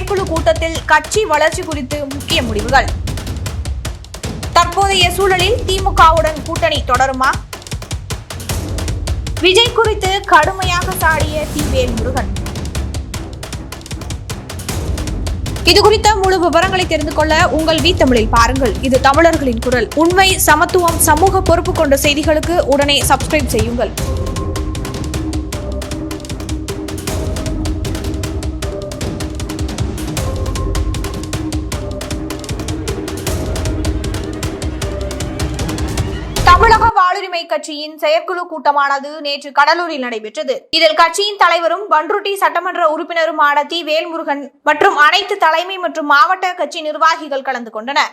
செயற்குழு கூட்டத்தில் கட்சி வளர்ச்சி குறித்து முக்கிய முடிவுகள். தற்போதைய சூழலில் திமுகவுடன் கூட்டணி தொடருமா? விஜய் குறித்து கடுமையாக சாடிய தி வேல்முருகன். இது குறித்த முழு விவரங்களை தெரிந்து கொள்ள உங்கள் வி தமிழில் பாருங்கள். இது தமிழர்களின் குரல். உண்மை சமத்துவம் சமூக பொறுப்பு கொண்ட செய்திகளுக்கு உடனே சப்ஸ்கிரைப் செய்யுங்கள். வாழ்வுரிமை கட்சியின் செயற்குழு கூட்டமானது நேற்று கடலூரில் நடைபெற்றது. இதில் கட்சியின் தலைவரும் பன்ருட்டி சட்டமன்ற உறுப்பினருமான தி வேல்முருகன் மற்றும் அனைத்து தலைமை மற்றும் மாவட்ட கட்சி நிர்வாகிகள் கலந்து கொண்டனர்.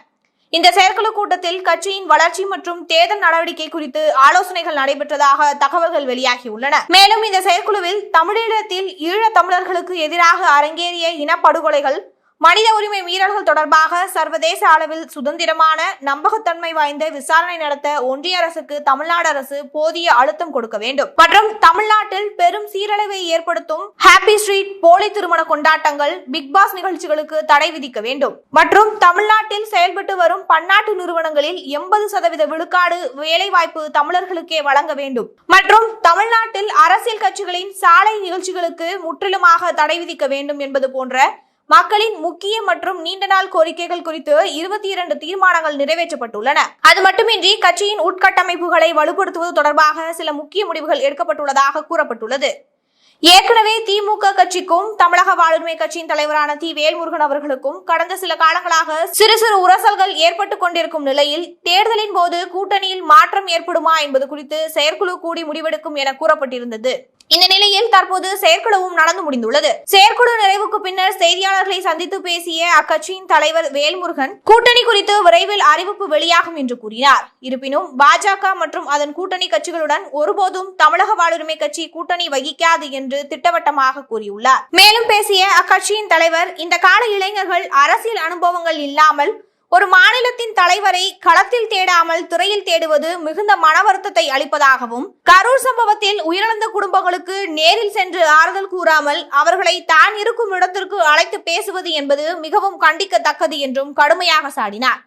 இந்த செயற்குழு கூட்டத்தில் கட்சியின் வளர்ச்சி மற்றும் தேர்தல் நடவடிக்கை குறித்து ஆலோசனைகள் நடைபெற்றதாக தகவல்கள் வெளியாகியுள்ளன. மேலும் இந்த செயற்குழுவில் தமிழீழத்தில் ஈழத் தமிழர்களுக்கு எதிராக அரங்கேறிய இனப்படுகொலைகள் மனித உரிமை மீறல்கள் தொடர்பாக சர்வதேச அளவில் சுதந்திரமான நம்பகத்தன்மை வாய்ந்த விசாரணை நடத்த ஒன்றிய அரசுக்கு தமிழ்நாடு அரசு போதிய அழுத்தம் கொடுக்க வேண்டும். மற்றும் தமிழ்நாட்டில் பெரும் சீரழிவை ஏற்படுத்தும் ஹாப்பி ஸ்ட்ரீட் போலி திருமண கொண்டாட்டங்கள் பிக் பாஸ் நிகழ்ச்சிகளுக்கு தடை விதிக்க வேண்டும். மற்றும் தமிழ்நாட்டில் செயல்பட்டு வரும் பன்னாட்டு நிறுவனங்களில் எண்பது சதவீத விழுக்காடு வேலைவாய்ப்பு தமிழர்களுக்கே வழங்க வேண்டும். மற்றும் தமிழ்நாட்டில் அரசியல் கட்சிகளின் சாலை நிகழ்ச்சிகளுக்கு முற்றிலுமாக தடை விதிக்க வேண்டும் என்பது போன்ற மக்களின் முக்கிய மற்றும் நீண்ட நாள் கோரிக்கைகள் குறித்து இருபத்தி இரண்டு தீர்மானங்கள் நிறைவேற்றப்பட்டுள்ளன. அது மட்டுமின்றி கட்சியின் உட்கட்டமைப்புகளை வலுப்படுத்துவது தொடர்பாக சில முக்கிய முடிவுகள் எடுக்கப்பட்டுள்ளதாக கூறப்பட்டுள்ளது. ஏற்கனவே திமுக கட்சிக்கும் தமிழக வாழ்வுரிமை கட்சியின் தலைவரான தி. வேல்முருகன் அவர்களுக்கும் கடந்த சில காலங்களாக சிறு சிறு உரசல்கள் ஏற்பட்டுக் கொண்டிருக்கும் நிலையில் தேர்தலின் போது கூட்டணியில் மாற்றம் ஏற்படுமா என்பது குறித்து செயற்குழு கூடி முடிவெடுக்கும் என கூறப்பட்டிருந்தது. இந்த நிலையில் தற்போது செயற்குழுவும் நடந்து முடிந்துள்ளது. செயற்குழு நிறைவுக்கு பின்னர் செய்தியாளர்களை சந்தித்து பேசிய அக்கட்சியின் தலைவர் வேல்முருகன் கூட்டணி குறித்து விரைவில் அறிவிப்பு வெளியாகும் என்று கூறினார். இருப்பினும் பாஜக மற்றும் அதன் கூட்டணி கட்சிகளுடன் ஒருபோதும் தமிழக வாழ்வுரிமை கட்சி கூட்டணி வகிக்காது என்று திட்டவட்டமாக கூறியுள்ளார். மேலும் பேசிய அக்கட்சியின் தலைவர் இந்த கால இளைஞர்கள் அரசியல் அனுபவங்கள் இல்லாமல் ஒரு மாநிலத்தின் தலைவரை களத்தில் தேடாமல் துறையில் தேடுவது மிகுந்த மன வருத்தத்தை அளிப்பதாகவும் கரூர் சம்பவத்தில் உயிரிழந்த குடும்பங்களுக்கு நேரில் சென்று ஆறுதல் கூறாமல் அவர்களை தான் இருக்கும் இடத்திற்கு அழைத்து பேசுவது என்பது மிகவும் கண்டிக்கத்தக்கது என்றும் கடுமையாக சாடினார்.